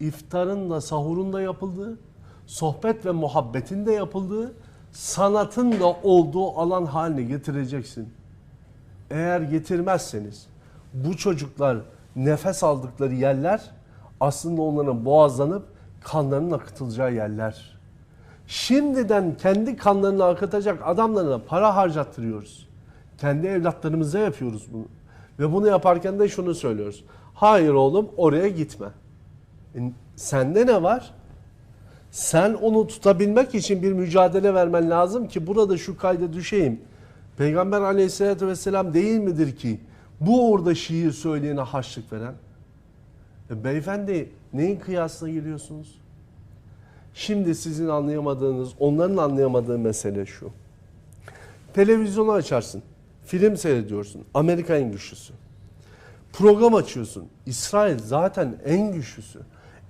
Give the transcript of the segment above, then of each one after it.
iftarın da sahurun da yapıldığı, sohbet ve muhabbetin de yapıldığı, sanatın da olduğu alan haline getireceksin. Eğer getirmezseniz bu çocuklar nefes aldıkları yerler aslında onların boğazlanıp kanlarının akıtılacağı yerler. Şimdiden kendi kanlarını akıtacak adamlarına para harcattırıyoruz. Kendi evlatlarımıza yapıyoruz bunu. Ve bunu yaparken de şunu söylüyoruz. Hayır oğlum oraya gitme. E, sende ne var? Sen onu tutabilmek için bir mücadele vermen lazım ki burada şu kayda düşeyim. Peygamber aleyhissalatü vesselam değil midir ki bu orada şiir söyleyene haçlık veren? E, beyefendi neyin kıyasına giriyorsunuz? Şimdi sizin anlayamadığınız, onların anlayamadığı mesele şu. Televizyonu açarsın, film seyrediyorsun, Amerika en güçlüsü. Program açıyorsun, İsrail zaten en güçlüsü.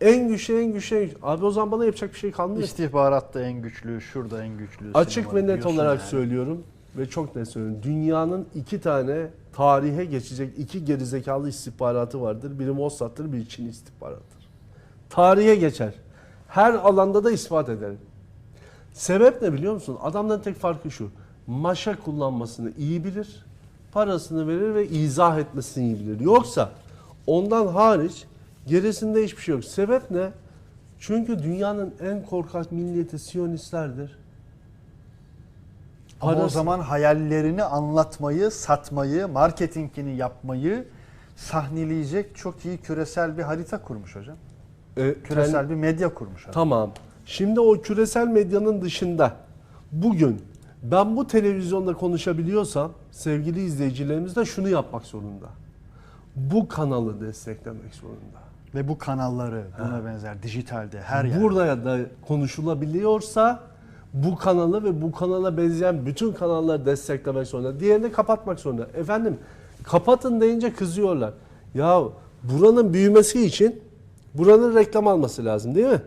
En güçlü, en güçlü, en güçlü. Abi o zaman bana yapacak bir şey kalmıyor. İstihbaratta en güçlü, şurada en güçlü. Açık ve net olarak yani. söylüyorum ve çok net söylüyorum. Dünyanın iki tane tarihe geçecek iki gerizekalı istihbaratı vardır. Biri Mossad'tır, biri Çin istihbaratıdır. Tarihe geçer. Her alanda da ispat ederim. Sebep ne biliyor musun? Adamların tek farkı şu. Maşa kullanmasını iyi bilir, parasını verir ve izah etmesini iyi bilir. Yoksa ondan hariç gerisinde hiçbir şey yok. Sebep ne? Çünkü dünyanın en korkak milleti Siyonistlerdir. Ama o Parası- zaman hayallerini anlatmayı, satmayı, marketingini yapmayı sahneleyecek çok iyi küresel bir harita kurmuş hocam. E, Küresel bir medya kurmuş adam. Tamam. Şimdi o küresel medyanın dışında bugün ben bu televizyonda konuşabiliyorsam sevgili izleyicilerimiz de şunu yapmak zorunda. Bu kanalı desteklemek zorunda. Ve bu kanalları buna benzer dijitalde her yer. Burada da konuşulabiliyorsa bu kanalı ve bu kanala benzeyen bütün kanalları desteklemek zorunda. Diğerini kapatmak zorunda. Efendim kapatın deyince kızıyorlar. Ya buranın büyümesi için buranın reklam alması lazım değil mi?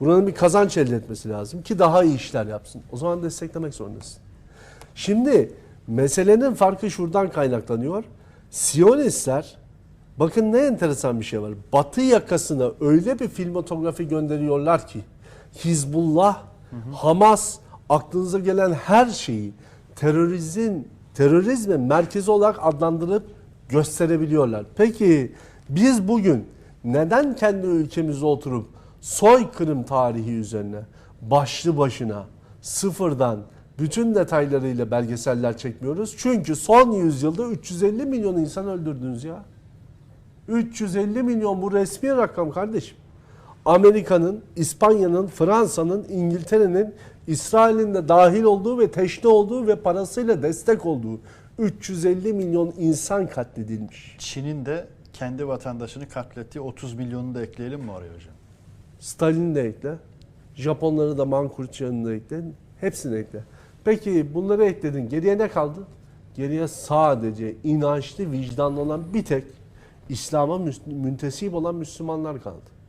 Buranın bir kazanç elde etmesi lazım ki daha iyi işler yapsın. O zaman desteklemek zorundasın. Şimdi meselenin farkı şuradan kaynaklanıyor. Siyonistler bakın ne enteresan bir şey var. Batı yakasına öyle bir filmotografi gönderiyorlar ki Hizbullah, Hamas aklınıza gelen her şeyi terörizm terörizmin merkezi olarak adlandırıp gösterebiliyorlar. Peki biz bugün neden kendi ülkemizde oturup soykırım tarihi üzerine başlı başına sıfırdan bütün detaylarıyla belgeseller çekmiyoruz? Çünkü son yüzyılda 350 milyon insan öldürdünüz ya. 350 milyon bu resmi rakam kardeşim. Amerika'nın, İspanya'nın, Fransa'nın, İngiltere'nin, İsrail'in de dahil olduğu ve teşne olduğu ve parasıyla destek olduğu 350 milyon insan katledilmiş. Çin'in de kendi vatandaşını katlettiği 30 milyonu da ekleyelim mi oraya hocam? Stalin'i de ekle. Japonları da Mankurçyan'ı da ekle. Hepsini ekle. Peki bunları ekledin. Geriye ne kaldı? Geriye sadece inançlı, vicdanlı olan bir tek İslam'a müntesip olan Müslümanlar kaldı.